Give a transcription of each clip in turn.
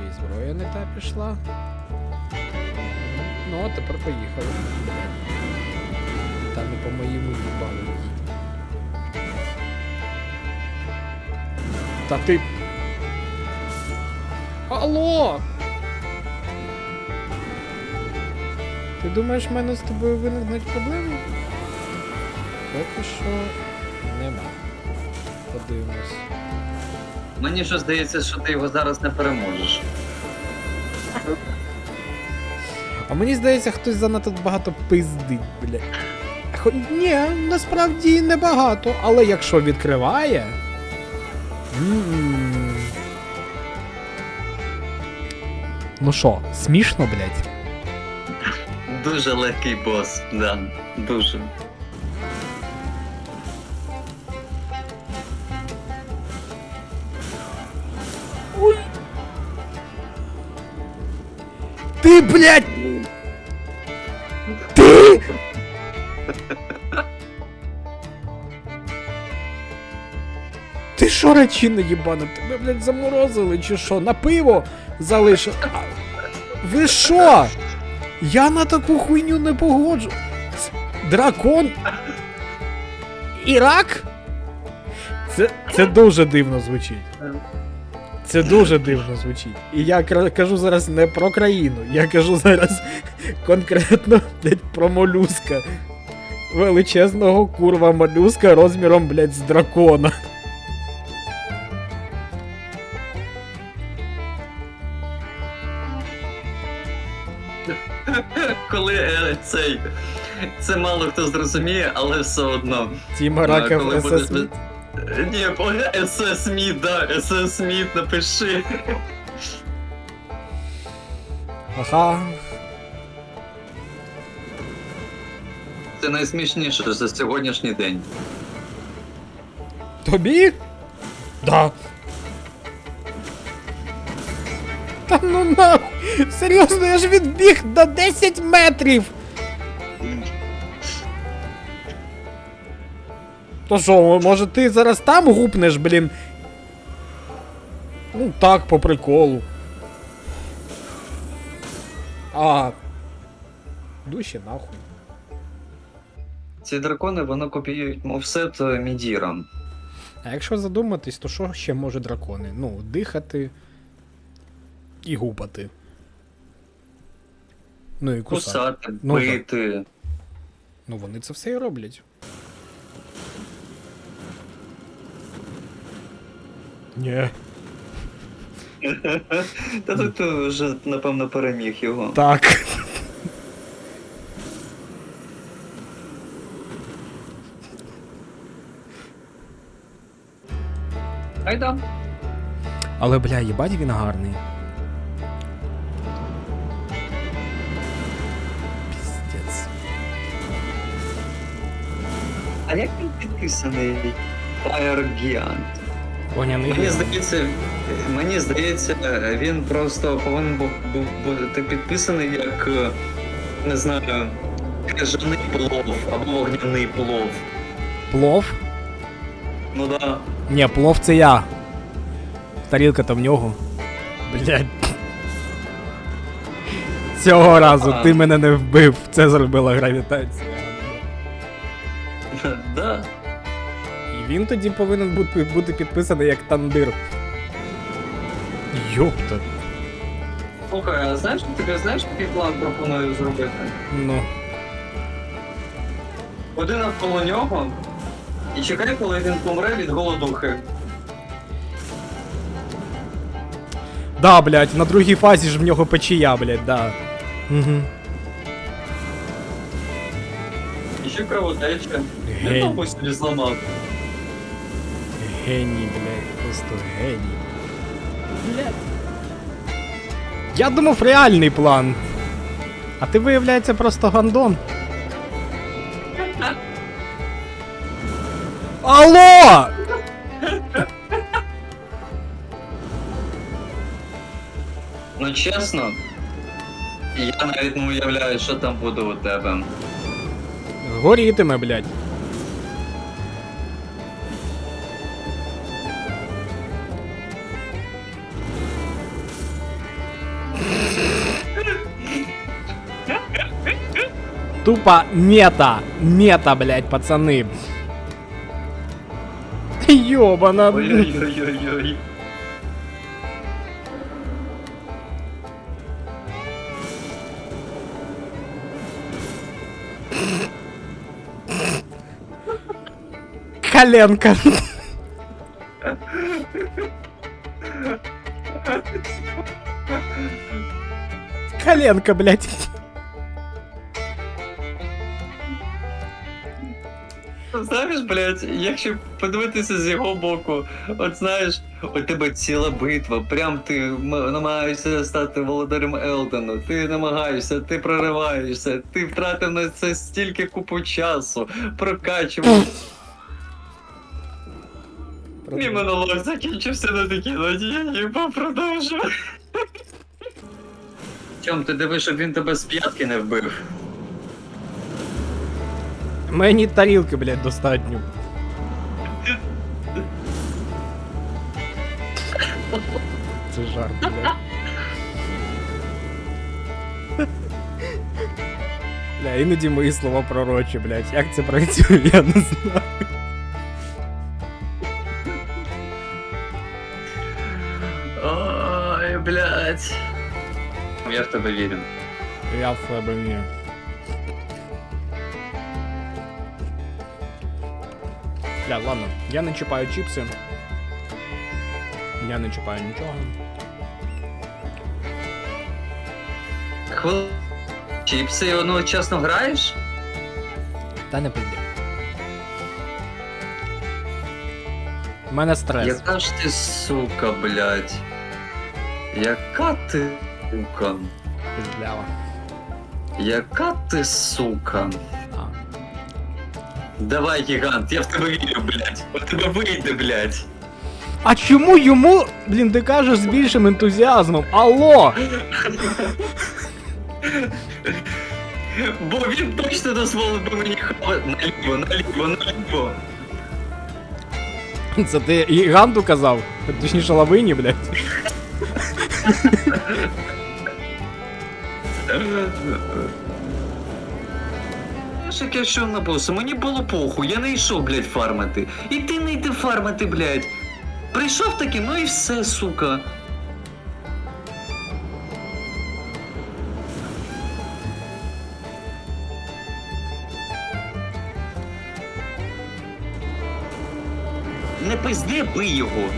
ще й зброя не та пішла. Ну, а тепер поїхали. Та не по моєму їбану. Та ти. Алло! Ти думаєш, в мене з тобою виникнуть проблеми? Поки що нема. Подивимось. Мені що здається, що ти його зараз не переможеш. А мені здається, хтось занадто багато пиздить, блядь. Хо... Ні, насправді небагато, але якщо відкриває. Ну що, смішно, блядь? Дуже легкий бос, да. Дуже. Ти, блядь! Ти! Ти що, речина їбана? Тебе, блядь, заморозили чи що? На пиво залишили? Ви що? Я на таку хуйню не погоджу. Дракон? Ірак? Це, це дуже дивно звучить. Це дуже дивно звучить. І я кажу зараз не про країну, я кажу зараз конкретно, блядь, про молюска. Величезного курва молюска розміром, блядь, з дракона. Коли е, цей. Це мало хто зрозуміє, але все одно. Тіма Раков буде- СС. Е, Ні, по- СС Сміт, да, СС Сміт напиши. Ага. Це найсмішніше за сьогоднішній день. Тобі? Да. Та ну нахуй! Серйозно, я ж відбіг на 10 метрів! То що, може ти зараз там гупнеш, блін? Ну так, по приколу. А. Душі нахуй. Ці дракони воно копіюють мовсет мідіром. А якщо задуматись, то що ще може дракони? Ну, дихати і гупати. Ну і кусати. Кусати, Ну, бити. Ну вони це все і роблять. Ні. Та тут ти вже, напевно, переміг його. Так. Айда. Але бля, їбать він гарний. Піздець. А як він підписаний? Fire Giant. Огняний. Мені здається, мені здається, він просто повинен був бути підписаний як е, не знаю, крижаний плов або вогняний плов. Плов? Ну да. Ні, плов це я. Тарілка то в нього. Блядь. Цього разу ти мене не вбив, це зробила гравітація. да. Він тоді повинен бути, бути підписаний як тандир. Йопта. Слухай, а знаєш, тобі знаєш, який план пропоную зробити? Ну. Один навколо нього і чекай, коли він помре від голодухи. Да, блядь, на другій фазі ж в нього печія, блядь, да. Угу. І ще кровотеча. Гей. Не тому собі зламав. Геній, блядь, просто геній. Блядь. Я думав реальний план. А ти, виявляється, просто гандон. Алло! Ну чесно, я навіть не уявляю, що там буде у тебе. Горітиме, блядь. Тупо мета. Мета, блядь, пацаны. Ёбана. Ой-ой-ой-ой-ой. Коленка. Коленка, блядь. Знаєш, блядь, якщо подивитися з його боку, от знаєш, у тебе ціла битва, прям ти намагаєшся стати володарем Елдену, ти намагаєшся, ти прориваєшся, ти втратив на це стільки купу часу, прокачував. Мій монолог закінчився на такій ноті, я їбав продовжу. Чом ти дивиш, щоб він тебе з п'ятки не вбив? Мені тарілки, блядь, достатньо. Це жарт, блядь. Бля, іноді мої слова пророчі, блядь. Як це працює, я не знаю. Ой, блядь. Я в тебе вірю. Я в тебе ні. Бля, ладно, я не чіпаю чіпси. Я не чіпаю нічого. Хвил... Чіпси одночасно граєш? Та не прийде. У мене стрес. Яка ж ти сука, блядь. Яка ти сука? Піздлява. Яка ти сука? Давай, гігант, я в тебе вірю, блядь. У тебе вийде, блядь. А чому йому, блін, ти кажеш з більшим ентузіазмом? Алло! Бо він точно дозволив би мені хавати наліво, наліво, наліво. Це ти гіганту казав? Точніше лавині, блядь. Знаєш, як я йшов на босу, мені було похуй, я не йшов, блядь, фармити. І ти не йди фармити, блядь. Прийшов таки, ну і все, сука. Не пизди, бий його.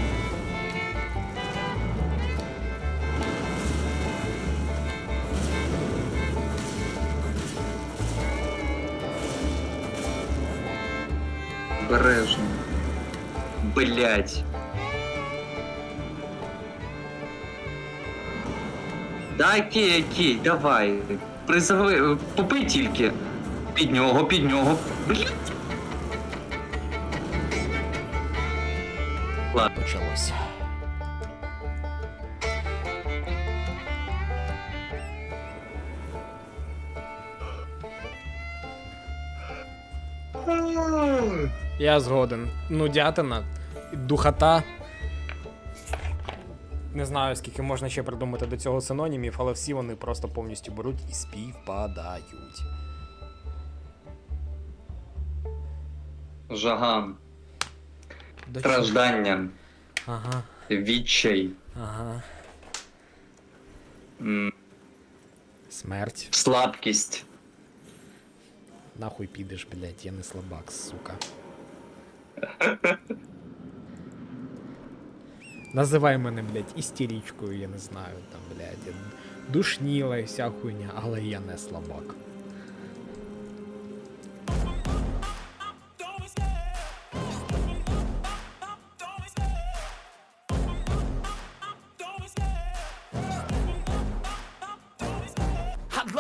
Бережно. Блять. Да, окей, окей, давай. Призови, попий тільки. Під нього, під нього. Блять. Почалося. Я згоден. Нудятина, духота. Не знаю, скільки можна ще придумати до цього синонімів, але всі вони просто повністю беруть і співпадають. Жаган. До? Страждання. Ага, Відчай. ага. м, Смерть. Слабкість. Нахуй підеш, блядь, я не слабак, сука. Називай мене, блядь, істеричкою, я не знаю, там, блядь, душніла і вся хуйня, але я не слабак.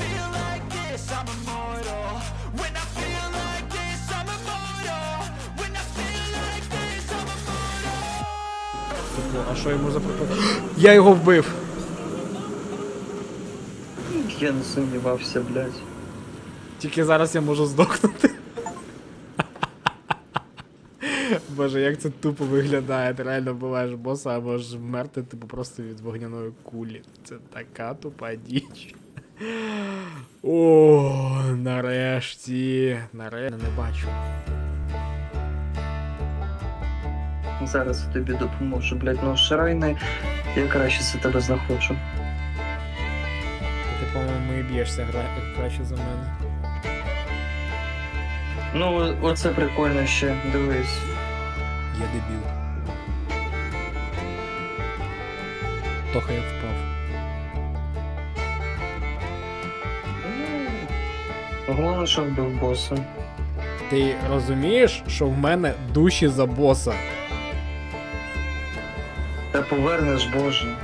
feel like this, I'm immortal. When I feel like this, I'm immortal. When I feel like this, I'm immortal. А що йому запропонував? Я його вбив. Я не сумнівався, блядь. Тільки зараз я можу здохнути. Боже, як це тупо виглядає. Ти реально буваєш боса, а можеш вмерти типу просто від вогняної кулі. Це така тупа діч. О, нарешті. Нарешті не бачу. Зараз я тобі допоможу, блядь. Ну, Шрайне, я краще за тебе знаходжу. Ти, по-моєму, і б'єшся гра- краще за мене. Ну, оце прикольно ще, дивись. Я дебіл. Тоха я впав. Головне, що вбив боса. Ти розумієш, що в мене душі за боса? Та повернеш, боже.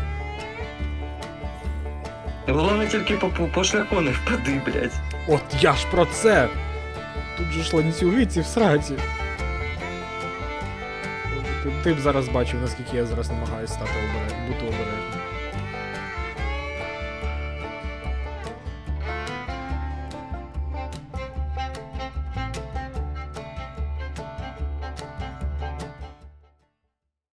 Головне тільки по, по, по шляху не впади, блядь. От я ж про це! Тут же ж ланцюги ці в сраці. Ти, ти б зараз бачив, наскільки я зараз намагаюся стати обереж... бути обережним.